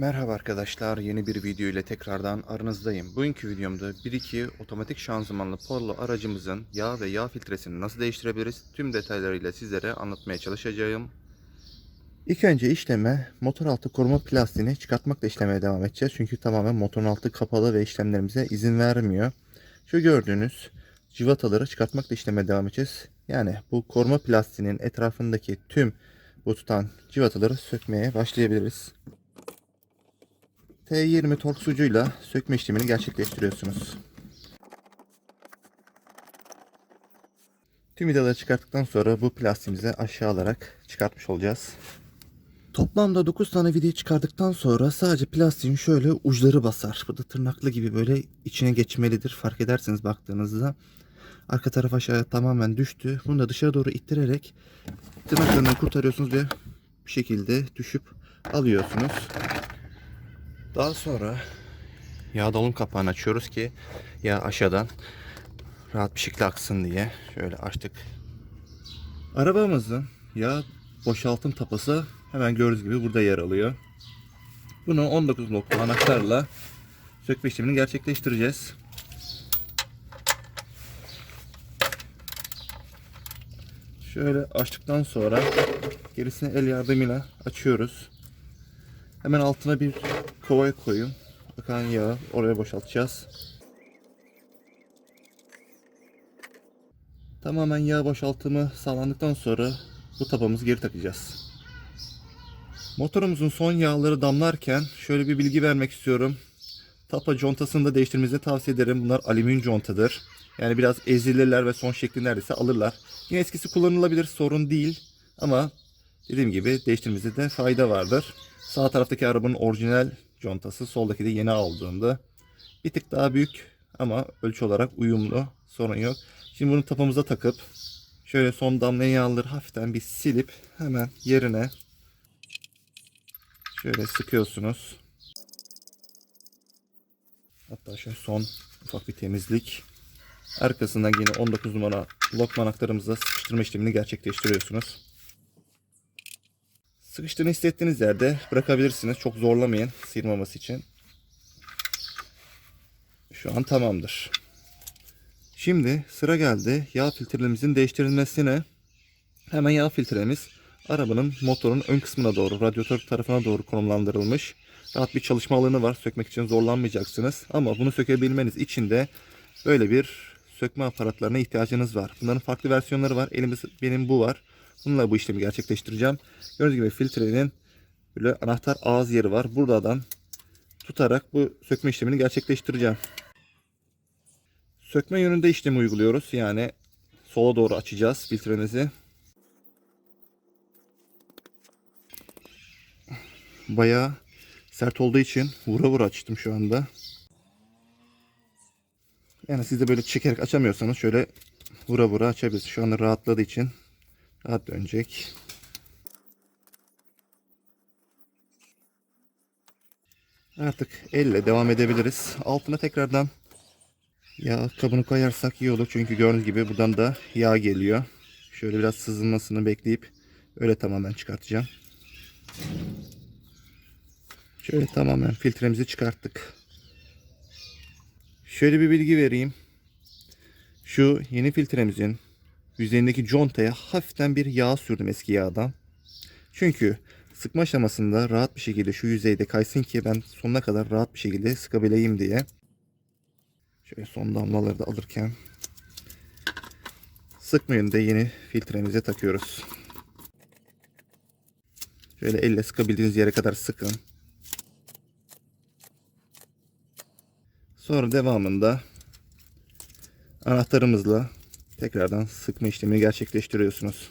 Merhaba arkadaşlar, yeni bir video ile tekrardan aranızdayım. Bugünkü videomda 1.2 otomatik şanzımanlı Polo aracımızın yağ ve yağ filtresini nasıl değiştirebiliriz tüm detaylarıyla sizlere anlatmaya çalışacağım. İlk önce işleme motor altı koruma plastiğini çıkartmakla işlemeye devam edeceğiz. Çünkü tamamen motorun altı kapalı ve işlemlerimize izin vermiyor. Şu gördüğünüz civataları çıkartmakla işlemeye devam edeceğiz. Yani bu koruma plastiğinin etrafındaki tüm bu tutan civataları sökmeye başlayabiliriz. T20 tork sucuyla sökme işlemini gerçekleştiriyorsunuz. Tüm vidaları çıkarttıktan sonra bu plastiğimizi aşağı alarak çıkartmış olacağız. Toplamda 9 tane vidayı çıkardıktan sonra sadece plastiğin şöyle uçları basar. Bu da tırnaklı gibi böyle içine geçmelidir. Fark edersiniz baktığınızda. Arka taraf aşağıya tamamen düştü. Bunu da dışarı doğru ittirerek tırnaklarından kurtarıyorsunuz ve bir şekilde düşüp alıyorsunuz. Daha sonra yağ dolum kapağını açıyoruz ki yağ aşağıdan rahat bir şekilde aksın diye. Şöyle açtık. Arabamızın yağ boşaltım tapası hemen gördüğünüz gibi burada yer alıyor. Bunu 19 nokta anahtarla sökme işlemini gerçekleştireceğiz. Şöyle açtıktan sonra gerisini el yardımıyla açıyoruz. Hemen altına bir kovaya koyun. Akan yağı oraya boşaltacağız. Tamamen yağ boşaltımı sağlandıktan sonra bu tabamızı geri takacağız. Motorumuzun son yağları damlarken şöyle bir bilgi vermek istiyorum. Tapa contasını da değiştirmenizi tavsiye ederim. Bunlar alüminyum contadır. Yani biraz ezilirler ve son şekli neredeyse alırlar. Yine eskisi kullanılabilir sorun değil. Ama dediğim gibi değiştirmemizde de fayda vardır. Sağ taraftaki arabanın orijinal contası, soldaki de yeni aldığında bir tık daha büyük ama ölçü olarak uyumlu. Sorun yok. Şimdi bunu tapamıza takıp şöyle son damla yağları hafiften bir silip hemen yerine şöyle sıkıyorsunuz. Hatta şöyle son ufak bir temizlik. Arkasından yine 19 numara lokma anahtarımızla sıkıştırma işlemini gerçekleştiriyorsunuz. Sıkıştığını hissettiğiniz yerde bırakabilirsiniz. Çok zorlamayın sıyırmaması için. Şu an tamamdır. Şimdi sıra geldi yağ filtrelerimizin değiştirilmesine. Hemen yağ filtremiz arabanın motorun ön kısmına doğru, radyatör tarafına doğru konumlandırılmış. Rahat bir çalışma alanı var. Sökmek için zorlanmayacaksınız. Ama bunu sökebilmeniz için de böyle bir sökme aparatlarına ihtiyacınız var. Bunların farklı versiyonları var. Elimizde benim bu var. Bununla bu işlemi gerçekleştireceğim. Gördüğünüz gibi filtrenin böyle anahtar ağız yeri var. Buradan tutarak bu sökme işlemini gerçekleştireceğim. Sökme yönünde işlemi uyguluyoruz. Yani sola doğru açacağız filtremizi. Bayağı sert olduğu için vura vura açtım şu anda. Yani siz de böyle çekerek açamıyorsanız şöyle vura vura açabilirsiniz. Şu anda rahatladığı için rahat dönecek. Artık elle devam edebiliriz. Altına tekrardan yağ kabını koyarsak iyi olur. Çünkü gördüğünüz gibi buradan da yağ geliyor. Şöyle biraz sızılmasını bekleyip öyle tamamen çıkartacağım. Şöyle tamamen filtremizi çıkarttık. Şöyle bir bilgi vereyim. Şu yeni filtremizin yüzeyindeki contaya hafiften bir yağ sürdüm eski yağdan. Çünkü sıkma aşamasında rahat bir şekilde şu yüzeyde kaysın ki ben sonuna kadar rahat bir şekilde sıkabileyim diye. Şöyle son damlaları da alırken sıkma yönünde yeni filtremize takıyoruz. Şöyle elle sıkabildiğiniz yere kadar sıkın. Sonra devamında anahtarımızla tekrardan sıkma işlemini gerçekleştiriyorsunuz.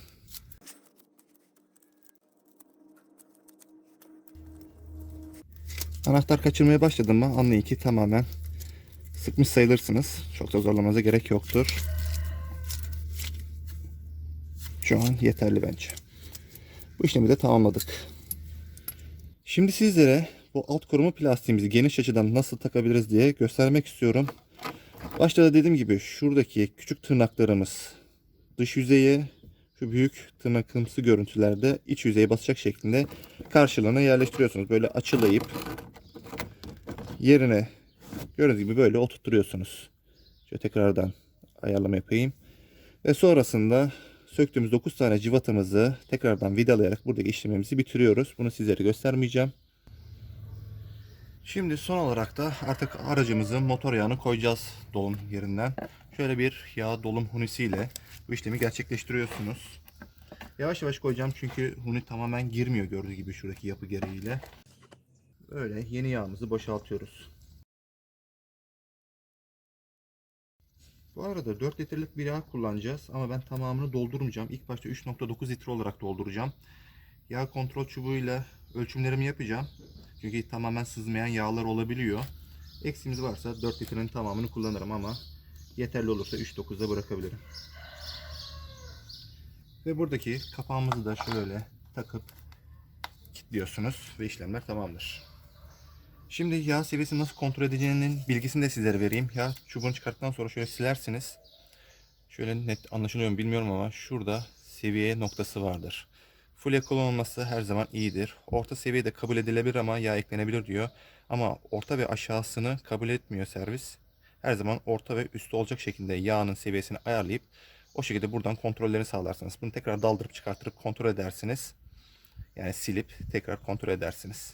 Anahtar kaçırmaya başladım mı anlayın ki tamamen sıkmış sayılırsınız. Çok da zorlamanıza gerek yoktur. Şu an yeterli bence. Bu işlemi de tamamladık. Şimdi sizlere bu alt koruma plastiğimizi geniş açıdan nasıl takabiliriz diye göstermek istiyorum. Başta da dediğim gibi şuradaki küçük tırnaklarımız dış yüzeye, şu büyük tırnakımsı görüntülerde iç yüzeye basacak şeklinde karşılığına yerleştiriyorsunuz. Böyle açılayıp yerine gördüğünüz gibi böyle oturtuyorsunuz. Şöyle tekrardan ayarlama yapayım. Ve sonrasında söktüğümüz 9 tane civatamızı tekrardan vidalayarak buradaki işlemimizi bitiriyoruz. Bunu sizlere göstermeyeceğim. Şimdi son olarak da artık aracımızın motor yağını koyacağız dolum yerinden. Şöyle bir yağ dolum hunisiyle bu işlemi gerçekleştiriyorsunuz. Yavaş yavaş koyacağım çünkü huni tamamen girmiyor gördüğü gibi şuradaki yapı gereğiyle. Böyle yeni yağımızı boşaltıyoruz. Bu arada 4 litrelik bir yağ kullanacağız ama ben tamamını doldurmayacağım. İlk başta 3.9 litre olarak dolduracağım. Yağ kontrol çubuğuyla ölçümlerimi yapacağım. Çünkü tamamen sızmayan yağlar olabiliyor. Eksimiz varsa 4 litrenin tamamını kullanırım ama yeterli olursa 3.9'da bırakabilirim. Ve buradaki kapağımızı da şöyle takıp kilitliyorsunuz ve işlemler tamamdır. Şimdi yağ seviyesini nasıl kontrol edeceğinin bilgisini de sizlere vereyim. Yağ çubuğunu çıkarttıktan sonra şöyle silersiniz. Şöyle net anlaşılıyor mu bilmiyorum ama şurada seviye noktası vardır. Full olması her zaman iyidir. Orta seviyede kabul edilebilir ama yağ eklenebilir diyor. Ama orta ve aşağısını kabul etmiyor servis. Her zaman orta ve üstü olacak şekilde yağının seviyesini ayarlayıp o şekilde buradan kontrollerini sağlarsınız. Bunu tekrar daldırıp çıkartırıp kontrol edersiniz. Yani silip tekrar kontrol edersiniz.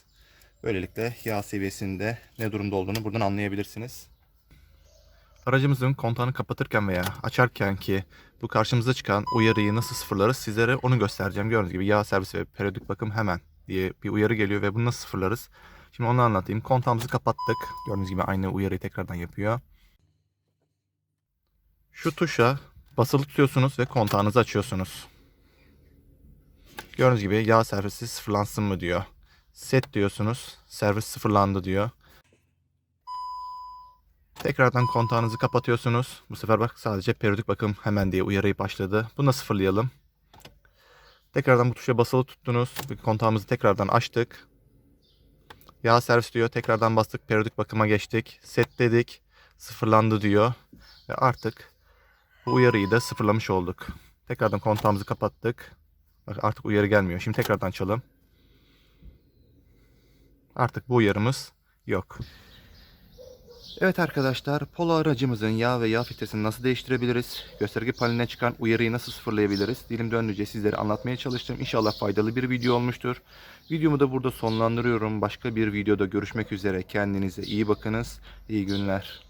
Böylelikle yağ seviyesinde ne durumda olduğunu buradan anlayabilirsiniz. Aracımızın kontağını kapatırken veya açarken ki bu karşımıza çıkan uyarıyı nasıl sıfırlarız sizlere onu göstereceğim. Gördüğünüz gibi yağ servisi ve periyodik bakım hemen diye bir uyarı geliyor ve bunu nasıl sıfırlarız? Şimdi onu anlatayım. Kontağımızı kapattık. Gördüğünüz gibi aynı uyarıyı tekrardan yapıyor. Şu tuşa basılı tutuyorsunuz ve kontağınızı açıyorsunuz. Gördüğünüz gibi yağ servisi sıfırlansın mı diyor. Set diyorsunuz. Servis sıfırlandı diyor. Tekrardan kontağınızı kapatıyorsunuz. Bu sefer bak sadece periyodik bakım hemen diye uyarıyı başladı. Bunu da sıfırlayalım. Tekrardan bu tuşa basılı tuttunuz. Kontağımızı tekrardan açtık. Yağ servis diyor. Tekrardan bastık. Periyodik bakıma geçtik. Set dedik. Sıfırlandı diyor. Ve artık bu uyarıyı da sıfırlamış olduk. Tekrardan kontağımızı kapattık. Bak artık uyarı gelmiyor. Şimdi tekrardan açalım. Artık bu uyarımız yok. Evet arkadaşlar, Polo aracımızın yağ ve yağ filtresini nasıl değiştirebiliriz? Gösterge paneline çıkan uyarıyı nasıl sıfırlayabiliriz? Dilim döndüğünce sizlere anlatmaya çalıştım. İnşallah faydalı bir video olmuştur. Videomu da burada sonlandırıyorum. Başka bir videoda görüşmek üzere. Kendinize iyi bakınız. İyi günler.